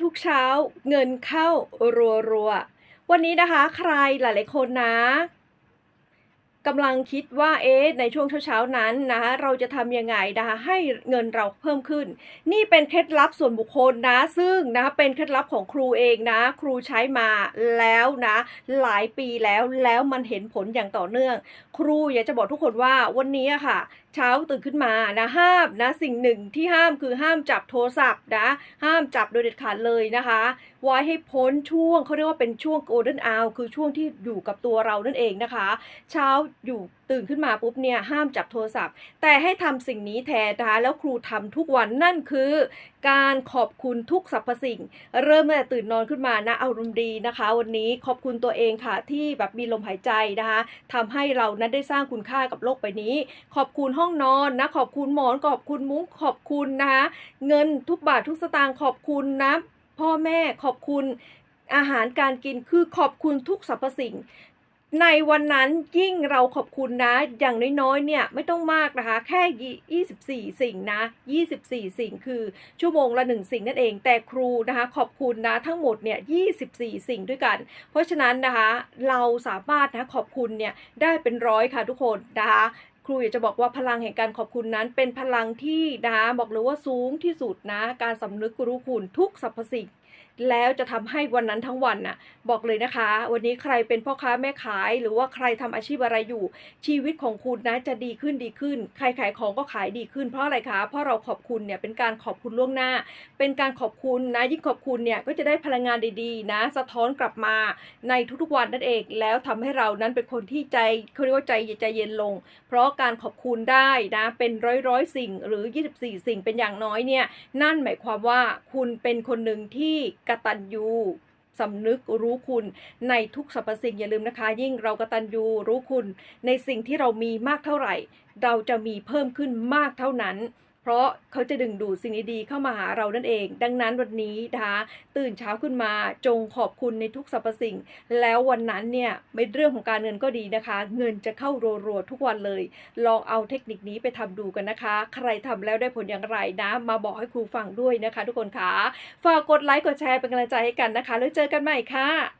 ทุกเช้าเงินเข้ารัวๆ วันนี้นะคะใครหลายๆคนนะกำลังคิดว่าเอ๊ะในช่วงเช้าๆนั้นนะคะเราจะทำยังไงนะคะให้เงินเราเพิ่มขึ้น นี่เป็นเคล็ดลับส่วนบุคคลนะ ซึ่งนะเป็นเคล็ดลับของครูเองนะ ครูใช้มาแล้วนะ หลายปีแล้วแล้วมันเห็นผลอย่างต่อเนื่อง ครูอยากจะบอกทุกคนว่าวันนี้ค่ะ เช้าตื่นขึ้นมานะห้ามนะสิ่งหนึ่งที่ห้ามคือห้ามจับโทรศัพท์นะห้ามจับโดยเด็ดขาดเลยนะคะไว้ให้พ้นช่วงเขาเรียกว่าเป็นช่วง golden hour คือช่วงที่อยู่กับตัวเรานั่นเองนะคะ เช้าอยู่ตื่นขึ้นมาปุ๊บเนี่ยห้ามจับโทรศัพท์ แต่ให้ทำสิ่งนี้แทนนะคะแล้วครูทำทุกวันนั่นคือ การขอบคุณทุกสรรพสิ่ง เริ่มตั้งแต่ตื่นนอนขึ้นมานะอารมณ์ดีนะคะ วันนี้ขอบคุณตัวเองค่ะที่แบบมีลมหายใจนะคะทำให้เรานั้นได้สร้างคุณค่ากับโลกใบนี้ ขอบคุณห้องนอนนะขอบคุณหมอนขอบคุณมุ้งขอบคุณนะคะเงินทุกบาททุกสตางค์ขอบคุณนะพ่อแม่ขอบคุณอาหารการกินคือขอบคุณทุกสรรพสิ่ง ในวันนั้นยิ่งเราขอบคุณนะ อย่างน้อยๆเนี่ยไม่ต้องมากนะคะ แค่ 24 สิ่งนะ 24 สิ่งคือชั่วโมงละ 1 สิ่งนั่นเอง แต่ครูนะคะขอบคุณนะทั้งหมดเนี่ย 24 สิ่งด้วยกัน เพราะฉะนั้นนะคะเราสามารถนะขอบคุณเนี่ยได้เป็นร้อยค่ะทุกคนนะคะ ครูอยากจะบอกว่าพลังแห่งการขอบคุณนั้น เป็นพลังที่นะบอกเลยว่าสูงที่สุดนะ การสำนึกรู้คุณทุกสรรพสิ่ง แล้วจะทำให้วันนั้นทั้งวันน่ะบอกเลยนะคะ วันนี้ใครเป็นพ่อค้าแม่ขายหรือว่าใครทำอาชีพอะไรอยู่ ชีวิตของคุณนะจะดีขึ้นดีขึ้น ใครขายของก็ขายดีขึ้นเพราะอะไรคะเพราะเราขอบคุณเนี่ยเป็นการขอบคุณล่วงหน้า เป็นการขอบคุณนะยิ่งขอบคุณเนี่ยก็จะได้พลังงานดีๆ นะ สะท้อนกลับมาในทุกๆวันนั่นเอง แล้วทำให้เรานั้นเป็นคนที่ใจเขาเรียกว่าใจใจเย็นลง เพราะการขอบคุณได้นะเป็นร้อยร้อยสิ่งหรือ 24 สิ่งเป็นอย่างน้อยเนี่ยนั่นหมายความว่าคุณเป็นคนหนึ่งที่กตัญญูสำนึกรู้คุณในทุกสรรพสิ่งอย่าลืมนะคะ ยิ่งเรากตัญญูรู้คุณในสิ่งที่เรามีมากเท่าไหร่ เราจะมีเพิ่มขึ้นมากเท่านั้น ราะเขาจะดึงดูดสิ่งดีๆเข้ามาหาเรานั่นเอง ดังนั้นวันนี้นะคะตื่นเช้าขึ้นมาจงขอบคุณในทุกสรรพสิ่ง แล้ววันนั้นเนี่ยในเรื่องของการเงินก็ดีนะคะ เงินจะเข้ารัวๆทุกวันเลย ลองเอาเทคนิคนี้ไปทำดูกันนะคะ ใครทำแล้วได้ผลอย่างไรนะ มาบอกให้ครูฟังด้วยนะคะ ทุกคนค่ะฝากกดไลค์กดแชร์เป็นกำลังใจให้กันนะคะ แล้วเจอกันใหม่ค่ะ